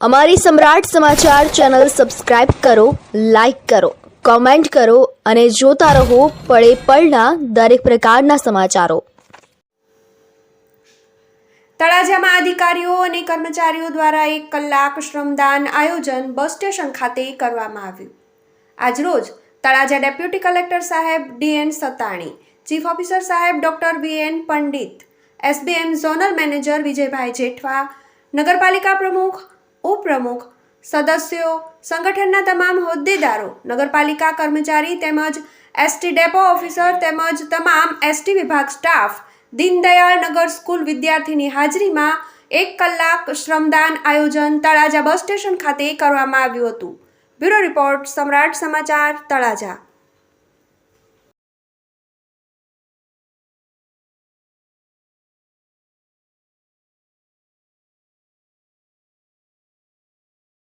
અમારી Samrat Samachar channel subscribe કરો, like કરો, કોમેન્ટ કરો અને જોતા રહો પળે પળના દરેક પ્રકારના સમાચારો. તળાજામાં અધિકારીઓ અને કર્મચારીઓ દ્વારા એક કલાક શ્રમદાન આયોજન બસ સ્ટેશન ખાતે કરવામાં આવ્યું. આજરોજ તળાજા ડેપ્યુટી કલેક્ટર સાહેબ ડીએન સતાણી, ચીફ ઓફિસર સાહેબ doctor VN Pandit SBM zonal manager Vijaybhai Jethwa, નગરપાલિકા પ્રમુખ ઉપપ્રમુખ, સદસ્યો, સંગઠનના તમામ હોદ્દેદારો, નગરપાલિકા કર્મચારી તેમજ એસટી ડેપો ઓફિસર તેમજ તમામ એસટી વિભાગ સ્ટાફ, દીનદયાળ નગર સ્કૂલ વિદ્યાર્થીની હાજરીમાં એક કલાક શ્રમદાન આયોજન તળાજા બસ સ્ટેશન ખાતે કરવામાં આવ્યું હતું. બ્યુરો રિપોર્ટ સમ્રાટ સમાચાર તળાજા.